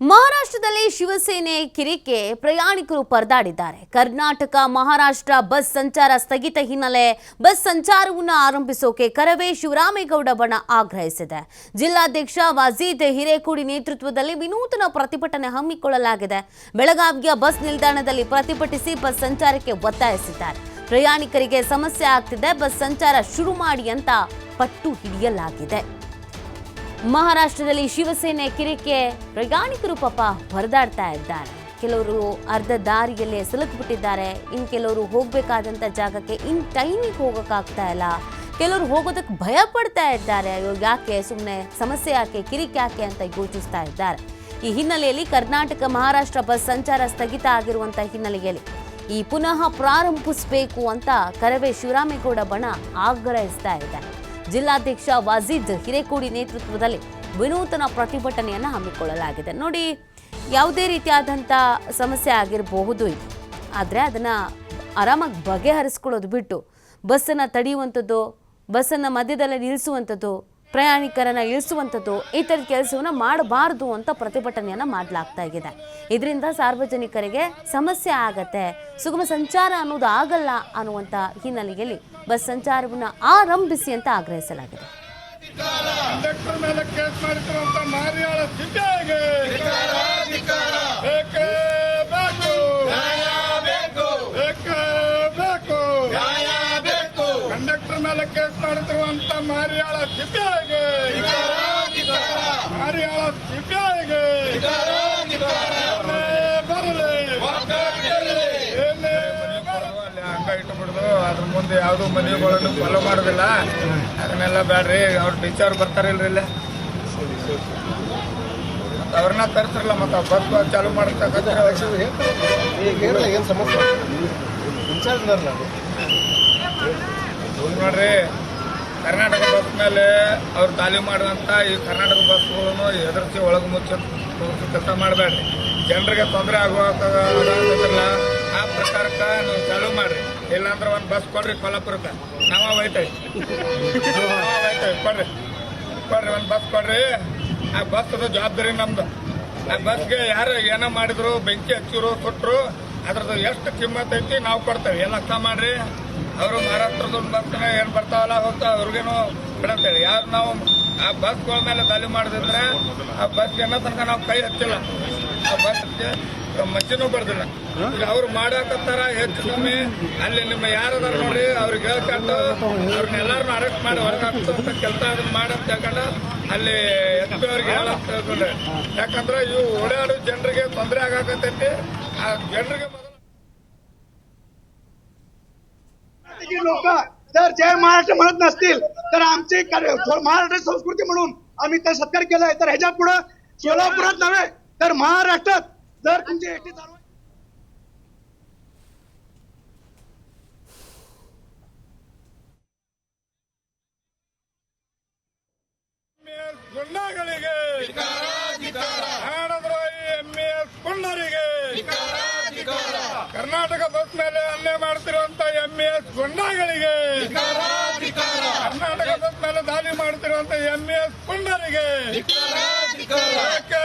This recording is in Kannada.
ಮಹಾರಾಷ್ಟ್ರದಲ್ಲಿ ಶಿವಸೇನೆ ಕಿರಿಕೆ, ಪ್ರಯಾಣಿಕರು ಪರದಾಡಿದ್ದಾರೆ. ಕರ್ನಾಟಕ, ಮಹಾರಾಷ್ಟ್ರ ಬಸ್ ಸಂಚಾರ ಸ್ಥಗಿತ ಹಿನ್ನೆಲೆ ಬಸ್ ಸಂಚಾರವನ್ನು ಆರಂಭಿಸೋಕೆ ಕರವೇ ಶಿವರಾಮೇಗೌಡ ಬಣ ಆಗ್ರಹಿಸಿದೆ. ಜಿಲ್ಲಾಧ್ಯಕ್ಷ ವಾಜೀದ್ ಹಿರೇಕೂಡಿ ನೇತೃತ್ವದಲ್ಲಿ ವಿನೂತನ ಪ್ರತಿಭಟನೆ ಹಮ್ಮಿಕೊಳ್ಳಲಾಗಿದೆ. ಬೆಳಗಾವಿಯ ಬಸ್ ನಿಲ್ದಾಣದಲ್ಲಿ ಪ್ರತಿಭಟಿಸಿ ಬಸ್ ಸಂಚಾರಕ್ಕೆ ಒತ್ತಾಯಿಸಿದ್ದಾರೆ. ಪ್ರಯಾಣಿಕರಿಗೆ ಸಮಸ್ಯೆ ಆಗ್ತಿದೆ, ಬಸ್ ಸಂಚಾರ ಶುರು ಮಾಡಿ ಅಂತ ಪಟ್ಟು ಹಿಡಿಯಲಾಗಿದೆ. ಮಹಾರಾಷ್ಟ್ರದಲ್ಲಿ ಶಿವಸೇನೆ ಕಿರಿಕೆ ಪ್ರಯಾಣಿಕರು ಪಾಪ ಹೊರದಾಡ್ತಾ ಇದ್ದಾರೆ. ಕೆಲವರು ಅರ್ಧ ದಾರಿಯಲ್ಲೇ ಸಿಲುಕ್ಬಿಟ್ಟಿದ್ದಾರೆ. ಇನ್ನು ಕೆಲವರು ಹೋಗಬೇಕಾದಂಥ ಜಾಗಕ್ಕೆ ಇನ್ ಟೈಮಿಗೆ ಹೋಗೋಕ್ಕಾಗ್ತಾ ಇಲ್ಲ. ಕೆಲವರು ಹೋಗೋದಕ್ಕೆ ಭಯ ಪಡ್ತಾ ಇದ್ದಾರೆ. ಅಯ್ಯೋ, ಯಾಕೆ ಸುಮ್ಮನೆ ಸಮಸ್ಯೆ ಯಾಕೆ, ಕಿರಿಕೆ ಯಾಕೆ ಅಂತ ಯೋಚಿಸ್ತಾ ಇದ್ದಾರೆ. ಈ ಹಿನ್ನೆಲೆಯಲ್ಲಿ ಕರ್ನಾಟಕ ಮಹಾರಾಷ್ಟ್ರ ಬಸ್ ಸಂಚಾರ ಸ್ಥಗಿತ ಆಗಿರುವಂಥ ಹಿನ್ನೆಲೆಯಲ್ಲಿ ಈ ಪುನಃ ಪ್ರಾರಂಭಿಸಬೇಕು ಅಂತ ಕರವೇ ಶಿವರಾಮೇಗೌಡ ಬಣ ಆಗ್ರಹಿಸ್ತಾ ಇದೆ. ಜಿಲ್ಲಾಧ್ಯಕ್ಷ ವಾಜೀದ್ ಹಿರೇಕೋಡಿ ನೇತೃತ್ವದಲ್ಲಿ ವಿನೂತನ ಪ್ರತಿಭಟನೆಯನ್ನು ಹಮ್ಮಿಕೊಳ್ಳಲಾಗಿದೆ. ನೋಡಿ, ಯಾವುದೇ ರೀತಿಯಾದಂಥ ಸಮಸ್ಯೆ ಆಗಿರಬಹುದು ಇದು. ಆದರೆ ಅದನ್ನು ಆರಾಮಾಗಿ ಬಗೆಹರಿಸ್ಕೊಳ್ಳೋದು ಬಿಟ್ಟು ಬಸ್ಸನ್ನು ತಡೆಯುವಂಥದ್ದು, ಬಸ್ಸನ್ನು ಮಧ್ಯದಲ್ಲೇ ನಿಲ್ಲಿಸುವಂಥದ್ದು ಪ್ರಯಾಣಿಕರನ್ನ ಇಳಿಸುವಂಥದ್ದು ಈ ಥರದ ಕೆಲಸವನ್ನು ಮಾಡಬಾರ್ದು ಅಂತ ಪ್ರತಿಭಟನೆಯನ್ನು ಮಾಡಲಾಗ್ತಾ ಇದೆ. ಇದರಿಂದ ಸಾರ್ವಜನಿಕರಿಗೆ ಸಮಸ್ಯೆ ಆಗತ್ತೆ ಸುಗಮ ಸಂಚಾರ ಅನ್ನೋದು ಆಗಲ್ಲ ಅನ್ನುವಂಥ ಹಿನ್ನೆಲೆಯಲ್ಲಿ ಬಸ್ ಸಂಚಾರವನ್ನು ಆರಂಭಿಸಿ ಅಂತ ಆಗ್ರಹಿಸಲಾಗಿದೆ. ಕಂಡಕ್ಟರ್ ಮೇಲೆ ಕೇಸ್ ಮಾಡಿರುವಂತ ಮಾರಿಯಾಳ ಹರಿಯಾಳ ಹರಿಯಾಳ ಮಾರಿಯಾಳ ಹಂಗ ಇಟ್ಟುಬಿಡುದು ಅದ್ರ ಮುಂದೆ ಯಾವ್ದು ಮನೆಗಳನ್ನು ಫಾಲೋ ಮಾಡೋದಿಲ್ಲ. ಅದನ್ನೆಲ್ಲ ಬೇಡ್ರಿ ಅವ್ರ ಟೀಚರ್ ಬರ್ತಾರಿಲ್ರಿ ಇಲ್ಲ. ಅವ್ರನ್ನ ತರ್ತಿರಲ್ಲ ಮತ್ತ ಬಸ್ ಚಾಲು ಮಾಡ್ತಕ್ಕಂಥ ಏನು ಸಮಸ್ಯೆ? ಇನ್ಚಾರ್ಜ್ ನೋಡ್ರಿ ಕರ್ನಾಟಕ ಬಸ್ ಮೇಲೆ ಅವ್ರು ತಾಲೀಮ್ ಮಾಡಿದಂಥ ಈ ಕರ್ನಾಟಕ ಬಸ್ಗಳನ್ನು ಎದುರಿಸಿ ಒಳಗೆ ಮುಚ್ಚಿ ಕೆಲಸ ಮಾಡಬೇಡ್ರಿ. ಜನರಿಗೆ ತೊಂದರೆ ಆಗುವಂಥದ್ದಿಲ್ಲ ಆ ಪ್ರಕಾರಕ್ಕೆ ನೀವು ಚಾಲು ಮಾಡ್ರಿ. ಇಲ್ಲಾಂದ್ರೆ ಒಂದು ಬಸ್ ಕೊಡ್ರಿ ಕೊಲ್ಲಾಪುರಕ್ಕೆ. ನಾವ ಒಯ್ತೇವೆ. ನಾವ ಒಯ್ತೇವೆ. ಕೊಡ್ರಿ. ಕೊಡ್ರಿ, ಒಂದು ಬಸ್ ಕೊಡ್ರಿ. ಆ ಬಸ್ ಜವಾಬ್ದಾರಿ ನಮ್ದು. ಆ ಬಸ್ಗೆ ಯಾರು ಏನೋ ಮಾಡಿದ್ರು, ಬೆಂಕಿ ಹಚ್ಚಿರು ಕೊಟ್ರು ಅದ್ರದ್ದು ಎಷ್ಟು ಕಿಮ್ಮತ್ ಐತಿ ನಾವು ಕೊಡ್ತೇವೆ. ಎಲ್ಲ ಅರ್ಥ ಮಾಡ್ರಿ? ಅವರು ಮಹಾರಾಷ್ಟ್ರದ ಬಸ್ನ ಏನ್ ಬರ್ತಾವಲ್ಲ ಹೋಗ್ತಾ ಅವ್ರಿಗೇನು ಬಿಡಂತೇಳಿ. ಯಾರು ನಾವು ಆ ಬಸ್ಗಳ ಮೇಲೆ ದಾಳಿ ಮಾಡಿದ್ರೆ ಆ ಬಸ್ ಏನೋ ತನಕ ನಾವು ಕೈ ಹಚ್ಚಿಲ್ಲ. ಆ ಬಸ್ಗೆ ಮಚ್ಚಿನೂ ಬರ್ದಿಲ್ಲ. ಅವ್ರು ಮಾಡಾಕತ್ತಾರ ಹೆಚ್ಚು ಕಮ್ಮಿ ಅಲ್ಲಿ ನಿಮ್ಮ ಯಾರದಾರ ನೋಡಿ ಅವ್ರಿಗೆ ಹೇಳ್ಕೊಂಡು ಅವ್ರನ್ನೆಲ್ಲಾರು ಅರೆಸ್ಟ್ ಮಾಡಿ ಹೊರಗೆ ಹಾಕ್ತಂತ ಕೆಲಸ ಅದನ್ನ ಮಾಡಂತ ಹೇಳ್ಕೊಂಡು ಅಲ್ಲಿ ಎಸ್ ಅವ್ರಿಗೆ ಹೇಳ್ಕೊಂಡ್ರೆ ಯಾಕಂದ್ರೆ ಇವು ಓಡಾಡೋ ಜನರಿಗೆ ತೊಂದರೆ ಆಗಾಕತ್ತೈತಿ. ಜನರಿಗೆ ಮೊದಲು की लोक जर जय महाराष्ट्र म्हणत नसतील तर आमची कार्य- महाराष्ट्र संस्कृती म्हणून आम्ही त्या सत्कार केलाय तर ह्याच्या पुढे सोलापुरात नव्हे तर महाराष्ट्रात जर तुमची एसटी चालू ಎಂಎಸ್ ಗುಂಡಗಳಿಗೆ ಕರ್ನಾಟಕ ಬಸ್ ಮೇಲೆ ಹಲ್ಲೆ ಮಾಡ್ತಿರುವಂತ ಎಂಎಸ್ ಗುಂಡಾಗಳಿಗೆ. ಕರ್ನಾಟಕ ಬಸ್ ಮೇಲೆ ದಾಳಿ ಮಾಡ್ತಿರುವಂತ ಎಂಎಸ್ ಗುಂಡರಿಗೆ. ಬೇಕೇ